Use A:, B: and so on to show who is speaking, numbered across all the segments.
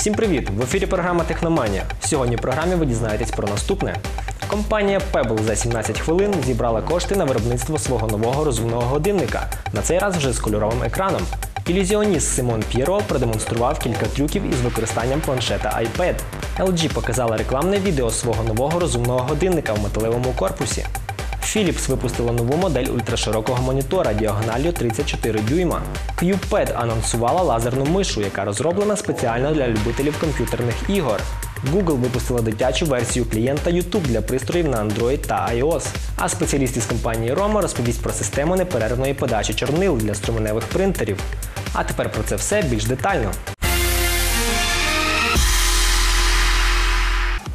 A: Всім привіт! В ефірі програма Техноманія. Сьогодні в програмі ви дізнаєтесь про наступне. Компанія Pebble за 17 хвилин зібрала кошти на виробництво свого нового розумного годинника. На цей раз вже з кольоровим екраном. Ілюзіоніст Симон П'єро продемонстрував кілька трюків із використанням планшета iPad. LG показала рекламне відео свого нового розумного годинника в металевому корпусі. Philips випустила нову модель ультраширокого монітора діагоналлю 34 дюйма. QPad анонсувала лазерну мишу, яка розроблена спеціально для любителів комп'ютерних ігор. Google випустила дитячу версію клієнта YouTube для пристроїв на Android та iOS. А спеціаліст із компанії Roma розповість про систему неперервної подачі чорнил для струменевих принтерів. А тепер про це все більш детально.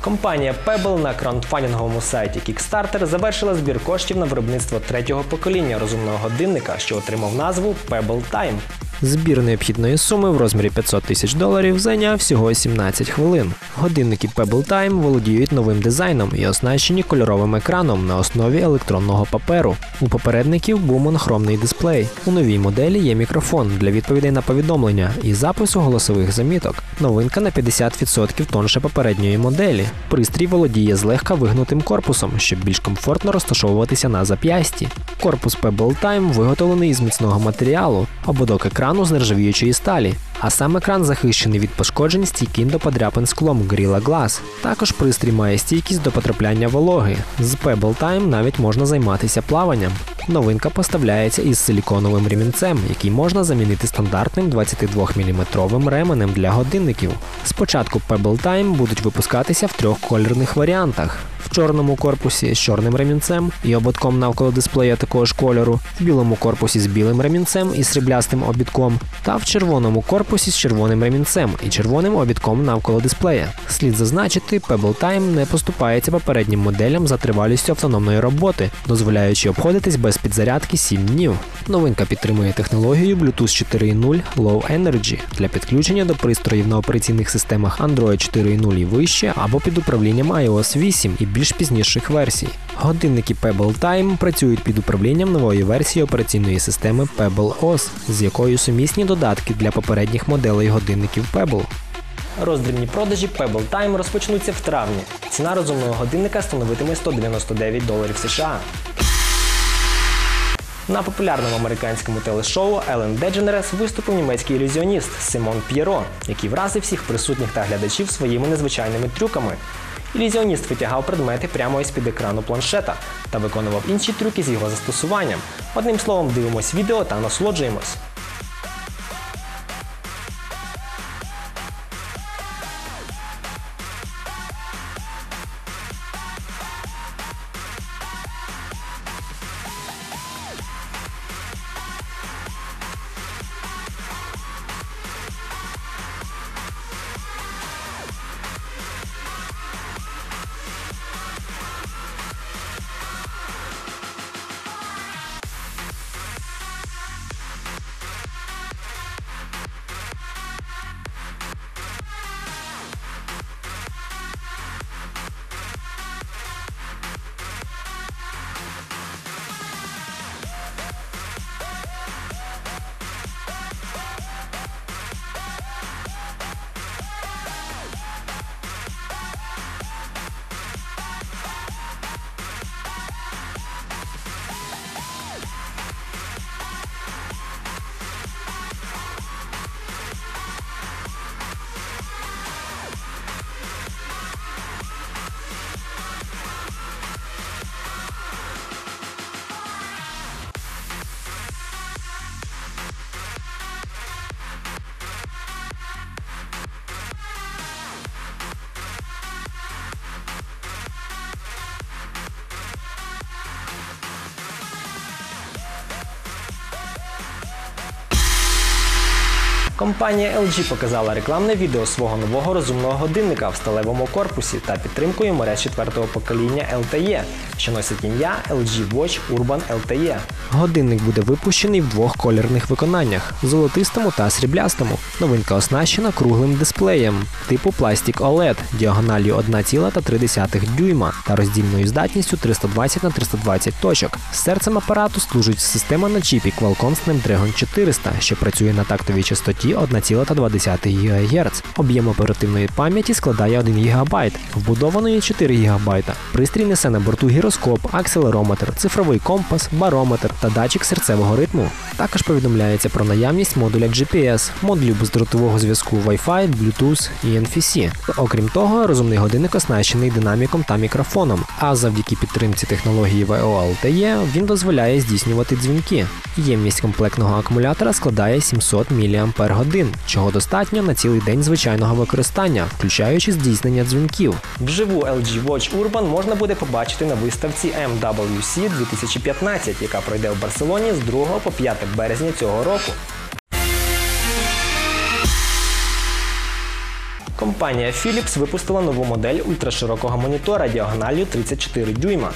A: Компанія Pebble на краундфандинговому сайті Kickstarter завершила збір коштів на виробництво третього покоління розумного годинника, що отримав назву Pebble Time. Збір необхідної суми в розмірі 500 тисяч доларів зайняв всього 17 хвилин. Годинники Pebble Time володіють новим дизайном і оснащені кольоровим екраном на основі електронного паперу. У попередників був монохромний дисплей. У новій моделі є мікрофон для відповідей на повідомлення і запису голосових заміток. Новинка на 50% тонше попередньої моделі. Пристрій володіє злегка вигнутим корпусом, щоб більш комфортно розташовуватися на зап'ясті. Корпус Pebble Time виготовлений із міцного матеріалу, ободок екрану з нержавіючої сталі. А сам екран захищений від пошкоджень стійким до подряпин склом Gorilla Glass. Також пристрій має стійкість до потрапляння вологи. З Pebble Time навіть можна займатися плаванням. Новинка поставляється із силіконовим ремінцем, який можна замінити стандартним 22-мм ременем для годинників. Спочатку Pebble Time будуть випускатися в трьох кольорних варіантах: в чорному корпусі з чорним ремінцем і ободком навколо дисплея такого ж кольору, в білому корпусі з білим ремінцем і сріблястим обідком, та в червоному корпусі з червоним ремінцем і червоним обідком навколо дисплея. Слід зазначити, Pebble Time не поступається попереднім моделям за тривалістю автономної роботи, дозволяючи обходитись без підзарядки 7 днів. Новинка підтримує технологію Bluetooth 4.0 Low Energy для підключення до пристроїв на операційних системах Android 4.0 і вище або під управлінням iOS 8 і більш пізніших версій. Годинники Pebble Time працюють під управлінням нової версії операційної системи Pebble OS, з якою сумісні додатки для попередніх моделей годинників Pebble. Роздрібні продажі Pebble Time розпочнуться в травні. Ціна розумного годинника становитиме 199 доларів США. На популярному американському телешоу Ellen DeGeneres виступив німецький ілюзіоніст Симон П'єро, який вразив всіх присутніх та глядачів своїми незвичайними трюками. Ілюзіоніст витягав предмети прямо із під екрану планшета та виконував інші трюки з його застосуванням. Одним словом, дивимось відео та насолоджуємось. Компанія LG показала рекламне відео свого нового розумного годинника в сталевому корпусі та підтримкою мереж четвертого покоління LTE, що носить ім'я LG Watch Urban LTE. Годинник буде випущений в двох колірних виконаннях золотистому та сріблястому. Новинка оснащена круглим дисплеєм типу Plastic OLED діагональю 1,3 дюйма та роздільною здатністю 320 на 320 точок. Серцем апарату служить система на чіпі Qualcomm Snapdragon 400, що працює на тактовій частоті частоті 1,2 ГГц. Об'єм оперативної пам'яті складає 1 ГБ, вбудованої 4 ГБ. Пристрій несе на борту гіроскоп, акселерометр, цифровий компас, барометр та датчик серцевого ритму. Також повідомляється про наявність модуля GPS, модулю бездротового зв'язку Wi-Fi, Bluetooth і NFC. Окрім того, розумний годинник оснащений динаміком та мікрофоном. А завдяки підтримці технології VOLTE він дозволяє здійснювати дзвінки. Ємність комплектного акумулятора складає 700 мАч, чого достатньо на цілий день звичайного використання, включаючи здійснення дзвінків. Вживу LG Watch Urban можна буде побачити на виставці MWC 2015, яка пройде в Барселоні з 2 по 5 березня цього року. Компанія Philips випустила нову модель ультраширокого монітора діагоналлю 34 дюйма.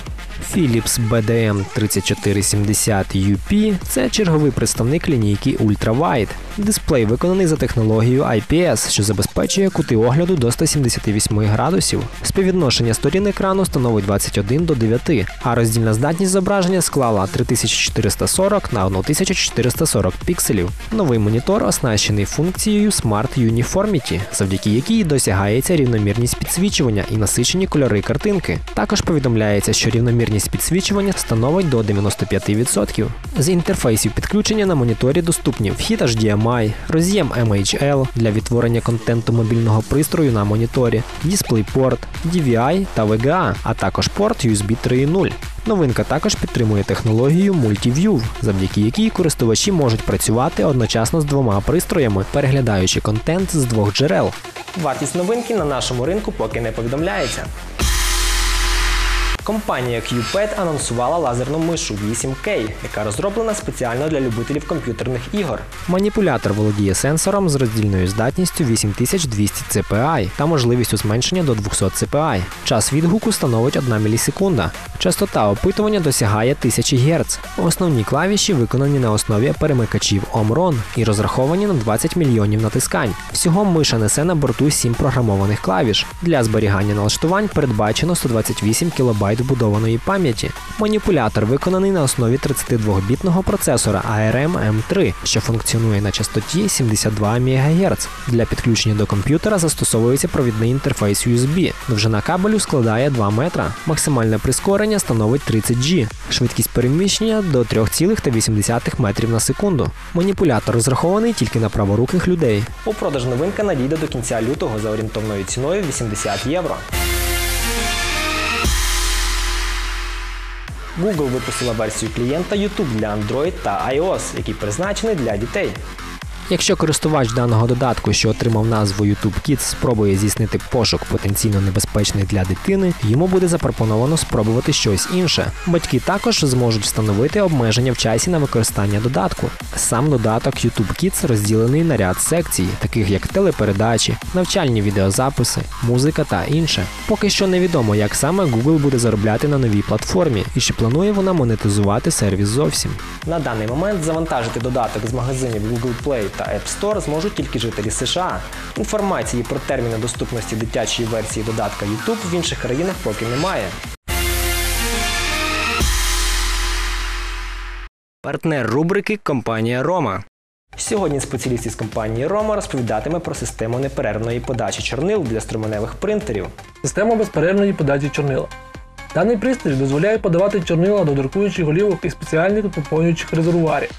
A: Philips BDM 3470 UP це черговий представник лінійки UltraWide. Дисплей виконаний за технологією IPS, що забезпечує кути огляду до 178 градусів. Співвідношення сторін екрану становить 21 до 9, а роздільна здатність зображення склала 3440 на 1440 пікселів. Новий монітор оснащений функцією Smart Uniformity, завдяки якій досягається рівномірність підсвічування і насичені кольори картинки. Також повідомляється, що рівномірність підсвічування становить до 95%. З інтерфейсів підключення на моніторі доступні вхід HDMI, роз'єм MHL для відтворення контенту мобільного пристрою на моніторі, DisplayPort, DVI та VGA, а також порт USB 3.0. Новинка також підтримує технологію MultiView, завдяки якій користувачі можуть працювати одночасно з двома пристроями, переглядаючи контент з двох джерел. Вартість новинки на нашому ринку поки не повідомляється. Компанія QPad анонсувала лазерну мишу 8K, яка розроблена спеціально для любителів комп'ютерних ігор. Маніпулятор володіє сенсором з роздільною здатністю 8200 CPI та можливістю зменшення до 200 CPI. Час відгуку становить 1 мілісекунда. Частота опитування досягає 1000 Гц. Основні клавіші виконані на основі перемикачів Omron і розраховані на 20 мільйонів натискань. Всього миша несе на борту 7 програмованих клавіш. Для зберігання налаштувань передбачено 128 кБ вбудованої пам'яті. Маніпулятор виконаний на основі 32-бітного процесора ARM M3, що функціонує на частоті 72 МГц. Для підключення до комп'ютера застосовується провідний інтерфейс USB. Довжина кабелю складає 2 метра. Максимальне прискорення становить 30 G. Швидкість переміщення до 3,8 метрів на секунду. Маніпулятор розрахований тільки на праворуких людей. У продаж новинка надійде до кінця лютого за орієнтовною ціною 80 євро. Google випустила версію клієнта YouTube для Android та iOS, який призначений для дітей. Якщо користувач даного додатку, що отримав назву YouTube Kids, спробує здійснити пошук потенційно небезпечний для дитини, йому буде запропоновано спробувати щось інше. Батьки також зможуть встановити обмеження в часі на використання додатку. Сам додаток YouTube Kids розділений на ряд секцій, таких як телепередачі, навчальні відеозаписи, музика та інше. Поки що невідомо, як саме Google буде заробляти на новій платформі і чи планує вона монетизувати сервіс зовсім. На даний момент завантажити додаток з магазинів Google Play та App Store зможуть тільки жителі США. Інформації про терміни доступності дитячої версії додатка YouTube в інших країнах поки немає. Партнер рубрики компанія Рома. Сьогодні спеціаліст із компанії Рома розповідатиме про систему неперервної подачі чорнил для струменевих принтерів.
B: Система безперервної подачі чорнила. Даний пристрій дозволяє подавати чорнила до друкуючих голівок і спеціальних наповнюючих резервуарів.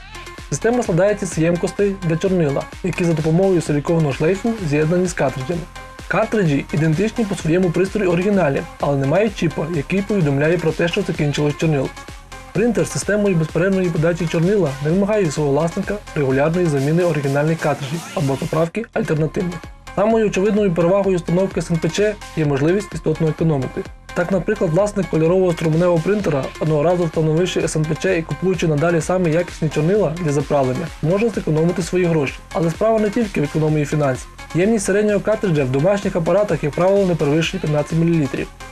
B: Система складається з ємкостей для чорнила, які за допомогою силікованого шлейфу з'єднані з картриджами. Картриджі ідентичні по своєму пристрою оригіналі, але не мають чіпа, який повідомляє про те, що закінчилось чорнило. Принтер з системою безперервної подачі чорнила не вимагає від свого власника регулярної заміни оригінальних картриджів або заправки альтернативних. Самою очевидною перевагою установки СНПЧ є можливість істотно економити. Так, наприклад, власник кольорового струменевого принтера, одного разу встановивши СНПЧ і купуючи надалі саме якісні чорнила для заправлення, може зекономити свої гроші. Але справа не тільки в економії фінансів. Ємність середнього картриджа в домашніх апаратах, як правило, не перевищує 15 мл.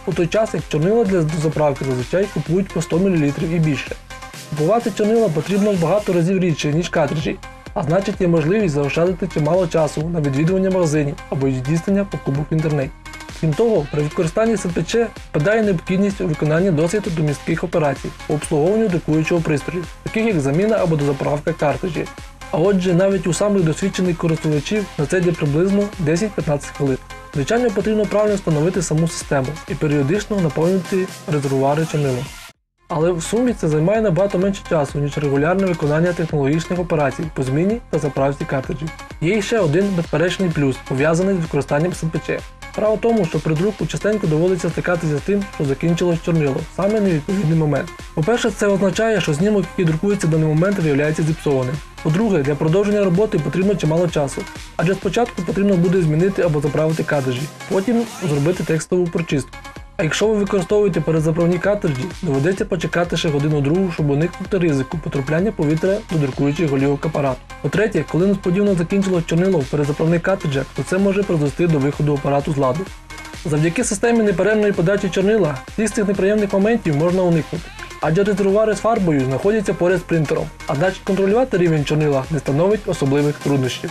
B: У той час, як чорнила для заправки зазвичай купують по 100 мл і більше. Купувати чорнила потрібно в багато разів рідше, ніж картриджі, а значить є можливість заощадити чимало часу на відвідування магазинів або здійснення покупок в інтернеті. Крім того, при використанні СПЧ впадає необхідність у виконанні досить домістких операцій по обслуговуванню друкуючого пристрою, таких як заміна або дозаправка картриджів. А отже, навіть у самих досвідчених користувачів на це йде приблизно 10-15 хвилин. Звичайно, потрібно правильно встановити саму систему і періодично наповнювати резервуари чорнилом. Але в сумі це займає набагато менше часу, ніж регулярне виконання технологічних операцій по зміні та заправці картриджів. Є ще один безперечний плюс, пов'язаний з використанням СМПЧ. Справа в тому, що при друку частенько доводиться стикатися з тим, що закінчилось чорнило, саме невідповідний момент. По-перше, це означає, що знімок, який друкується в даний момент, виявляється зіпсованим. По-друге, для продовження роботи потрібно чимало часу, адже спочатку потрібно буде змінити або заправити кадежі, потім зробити текстову прочистку. А якщо ви використовуєте перезаправні картриджі, доведеться почекати ще годину другу, щоб уникнути ризику потрапляння повітря до друкуючих голівок апарату. По-третє, коли несподівано закінчилось чорнило в перезаправних картриджах, то це може призвести до виходу апарату з ладу. Завдяки системі неперервної подачі чорнила всіх цих неприємних моментів можна уникнути. Адже резервуари з фарбою знаходяться поряд з принтером, а значить контролювати рівень чорнила не становить особливих труднощів.